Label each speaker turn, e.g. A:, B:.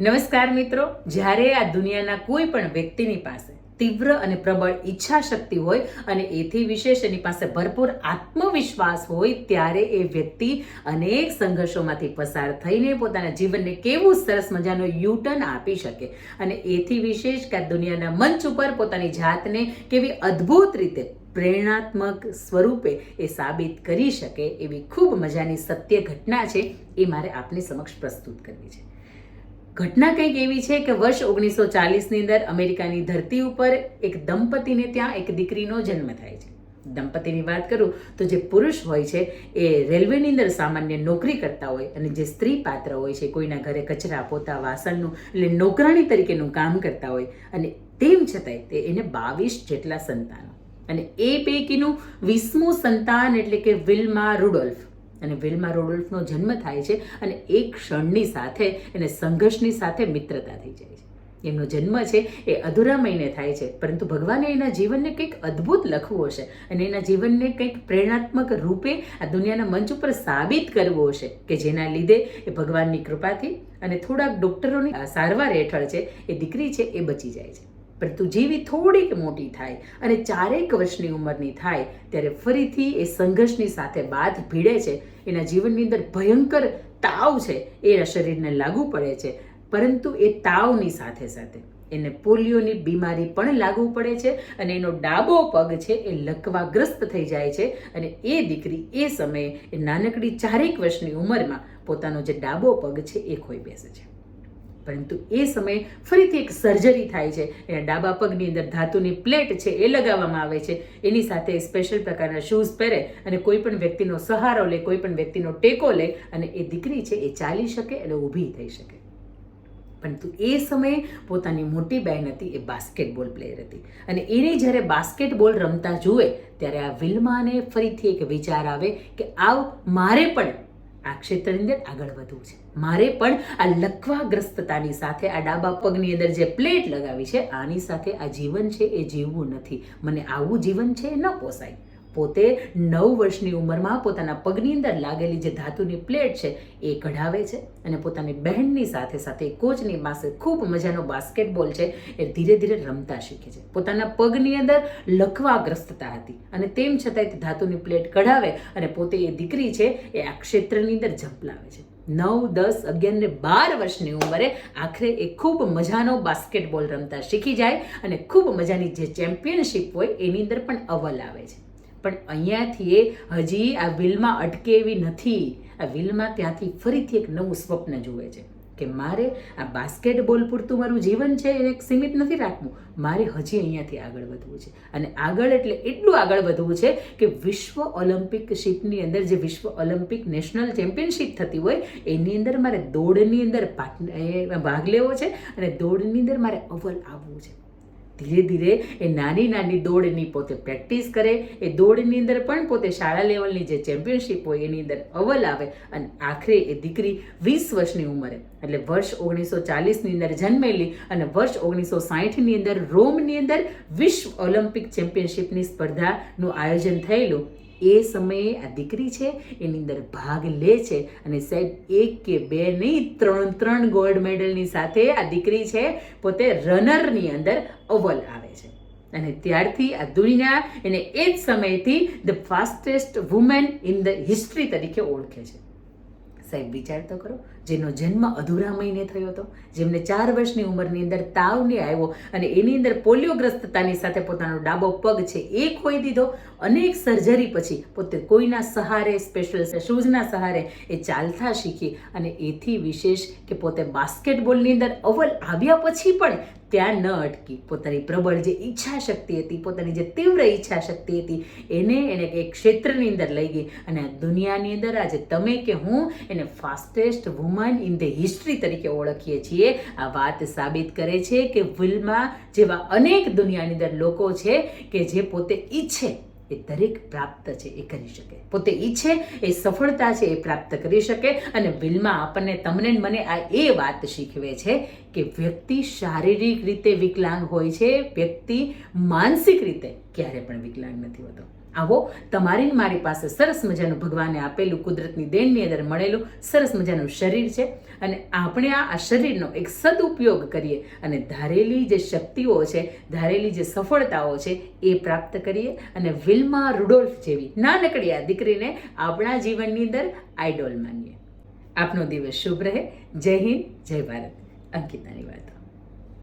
A: નમસ્કાર મિત્રો. જ્યારે આ દુનિયાના કોઈ પણ વ્યક્તિની પાસે તીવ્ર અને પ્રબળ ઈચ્છા શક્તિ હોય અને એથી વિશેષ એની પાસે ભરપૂર આત્મવિશ્વાસ હોય ત્યારે એ વ્યક્તિ અનેક સંઘર્ષોમાંથી પસાર થઈને પોતાના જીવનને કેવું સરસ મજાનો યુટર્ન આપી શકે. અને એથી વિશેષ કે દુનિયાના મંચ ઉપર પોતાની જાતને કેવી અદ્ભુત રીતે પ્રેરણાત્મક સ્વરૂપે એ સાબિત કરી શકે એવી ખૂબ મજાની સત્ય ઘટના છે એ મારે આપની સમક્ષ પ્રસ્તુત કરવી છે. ઘટના કંઈક એવી છે કે વર્ષ ઓગણીસો ચાલીસની અંદર અમેરિકાની ધરતી ઉપર એક દંપતીને ત્યાં એક દીકરીનો જન્મ થાય છે. દંપતીની વાત કરું તો જે પુરુષ હોય છે, એ રેલવેની અંદર સામાન્ય નોકરી કરતા હોય અને જે સ્ત્રી પાત્ર હોય છે, કોઈના ઘરે કચરા, પોતા, વાસણનું એટલે નોકરાણી તરીકેનું કામ કરતા હોય અને તેમ છતાંય તે એને બાવીસ જેટલા સંતાનો. અને એ પૈકીનું વીસમું સંતાન એટલે કે વિલ્મા રૂડોલ્ફ. અને વિલ્મા રોડોલ્ફનો જન્મ થાય છે અને એક ક્ષણની સાથે, એને સંઘર્ષની સાથે મિત્રતા થઈ જાય છે. એમનો જન્મ છે એ અધૂરા મહિને થાય છે, પરંતુ ભગવાને એના જીવનને કંઈક અદ્ભુત લખવું હશે અને એના જીવનને કંઈક પ્રેરણાત્મક રૂપે આ દુનિયાના મંચ ઉપર સાબિત કરવું હશે કે જેના લીધે એ ભગવાનની કૃપાથી અને થોડાક ડૉક્ટરોની સારવાર હેઠળ છે એ દીકરી છે એ બચી જાય છે. પરંતુ જેવી થોડીક મોટી થાય અને ચારેક વર્ષની ઉંમરની થાય, ત્યારે ફરીથી એ સંઘર્ષની સાથે બાદ ભીડે છે. એના જીવનની અંદર ભયંકર તાવ છે. એ શરીરને લાગુ પડે છે. પરંતુ એ તાવની સાથે સાથે એને પોલિયોની બીમારી પણ લાગુ પડે છે અને એનો ડાબો પગ છે એ લકવાગ્રસ્ત થઈ જાય છે અને એ દીકરી એ સમયે એ નાનકડી ચારેક વર્ષની ઉંમરમાં પોતાનો જે ડાબો પગ છે એ ખોઈ બેસે છે. પરંતુ એ સમયે ફરીથી એક સર્જરી થાય છે. એના ડાબા પગની અંદર ધાતુની પ્લેટ છે, એ લગાવવામાં આવે છે. એની સાથે સ્પેશિયલ પ્રકારના શૂઝ પહેરે અને કોઈ પણ વ્યક્તિનો સહારો લે, કોઈ પણ વ્યક્તિનો ટેકો લે અને એ દીકરી છે, એ ચાલી શકે અને ઊભી થઈ શકે. પરંતુ એ સમયે પોતાની મોટી બહેન હતી, એ બાસ્કેટબોલ પ્લેયર હતી. અને એને જ્યારે બાસ્કેટબોલ રમતા જુએ, ત્યારે આ વિલ્માને ફરીથી એક વિચાર આવે કે આવ, મારે પણ આ ક્ષેત્રની અંદર આગળ વધવું છે. મારે પણ આ લકવાગ્રસ્તતાની સાથે, આ ડાબા પગની અંદર જે પ્લેટ લગાવી છે, આની સાથે આ જીવન છે એ જીવવું નથી. મને આવું જીવન છે એ ન પોસાય. પોતે નવ વર્ષની ઉંમરમાં પોતાના પગની અંદર લાગેલી જે ધાતુની પ્લેટ છે એ કઢાવે છે અને પોતાની બહેનની સાથે સાથે કોચની પાસે ખૂબ મજાનો બાસ્કેટબોલ છે એ ધીરે ધીરે રમતા શીખે છે. પોતાના પગની અંદર લખવાગ્રસ્તતા હતી અને તેમ છતાંય તે ધાતુની પ્લેટ કઢાવે અને પોતે એ દીકરી છે એ આ ક્ષેત્રની અંદર ઝંપલાવે છે. નવ, દસ, અગિયાર ને બાર વર્ષની ઉંમરે આખરે એ ખૂબ મજાનો બાસ્કેટબોલ રમતા શીખી જાય અને ખૂબ મજાની જે ચેમ્પિયનશિપ હોય એની અંદર પણ અવલ આવે છે. પણ અહીંયાથી એ હજી આ વિલમાં અટકે એવી નથી. આ વિલમાં ત્યાંથી ફરીથી એક નવું સ્વપ્ન જુએ છે કે મારે આ બાસ્કેટબોલ પૂરતું મારું જીવન છે એને સીમિત નથી રાખવું. મારે હજી અહીંયાથી આગળ વધવું છે. અને આગળ એટલે એટલું આગળ વધવું છે કે વિશ્વ ઓલિમ્પિક શીપની અંદર જે વિશ્વ ઓલિમ્પિક નેશનલ ચેમ્પિયનશિપ થતી હોય, એની અંદર મારે દોડની અંદર ભાગ લેવો છે અને દોડની અંદર મારે અવલ આવવું છે. ધીરે ધીરે એ નાની નાની દોડની પોતે પ્રેક્ટિસ કરે, એ દોડની અંદર પણ પોતે શાળા લેવલની જે ચેમ્પિયનશિપ હોય એની અંદર અવલ આવે અને આખરે એ દીકરી વીસ વર્ષની ઉંમરે, એટલે વર્ષ ઓગણીસો ચાલીસની અંદર જન્મેલી અને વર્ષ ઓગણીસો સાહીઠની અંદર રોમની અંદર વિશ્વ ઓલિમ્પિક ચેમ્પિયનશિપની સ્પર્ધાનું આયોજન થયેલું. એ સમયે આ દીકરી છે, એની અંદર ભાગ લે છે અને સાહેબ, એક કે બે નહીં, ત્રણ ત્રણ ગોલ્ડ મેડલની સાથે આ દીકરી છે, પોતે રનરની અંદર અવ્વલ આવે છે. અને ત્યારથી આ દુનિયા એને એ જ સમયથી the fastest women in the history તરીકે ઓળખે છે. સાહેબ, વિચાર તો કરો, જેનો જન્મ અધૂરા મહિને થયો હતો, જેમને ચાર વર્ષની ઉંમરની અંદર તાવ નહીં આવ્યો અને એની અંદર પોલિયોગ્રસ્તતાની સાથે પોતાનો ડાબો પગ છે એ ખોઈ દીધો. અનેક સર્જરી પછી પોતે કોઈના સહારે સ્પેશિયલ શૂઝના સહારે એ ચાલતા શીખી અને એથી વિશેષ કે પોતે બાસ્કેટબોલની અંદર અવલ આવ્યા પછી પણ ત્યાં ન અટકી. પોતાની પ્રબળ જે ઈચ્છા શક્તિ હતી, પોતાની જે તીવ્ર ઈચ્છા શક્તિ હતી, એને એને એક ક્ષેત્રની અંદર લઈ ગઈ. અને દુનિયાની અંદર આજે તમે કે હું એને fastest woman in the history તરીકે ઓળખીએ છીએ. આ વાત સાબિત કરે છે કે વિલમાં જેવા અનેક દુનિયાની અંદર લોકો છે કે જે પોતે ઈચ્છે એ દરેક પ્રાપ્ત છે, એ કરી શકે. પોતે ઈચ્છે, એ સફળતા છે, એ પ્રાપ્ત કરી શકે. અને વિલમાં આપણને તમને મને આ એ વાત શીખવે છે કે વ્યક્તિ શારીરિક રીતે વિકલાંગ હોય છે, વ્યક્તિ માનસિક રીતે ક્યારે પણ વિકલાંગ નથી હોતો. આવો, તમારી મારી પાસે સરસ મજાનું ભગવાને આપેલું કુદરતની દેણની અંદર મળેલું સરસ મજાનું શરીર છે અને આપણે આ આ શરીરનો એક સદુપયોગ કરીએ અને ધારેલી જે શક્તિઓ છે, ધારેલી જે સફળતાઓ છે, એ પ્રાપ્ત કરીએ અને વિલ્મા રુડોલ્ફ જેવી નાનકડી આ દીકરીને આપણા જીવનની અંદર આઈડોલ માનીએ. આપનો દિવસ શુભ રહે. જય હિન્દ, જય ભારત. અંકિતાની વાતો.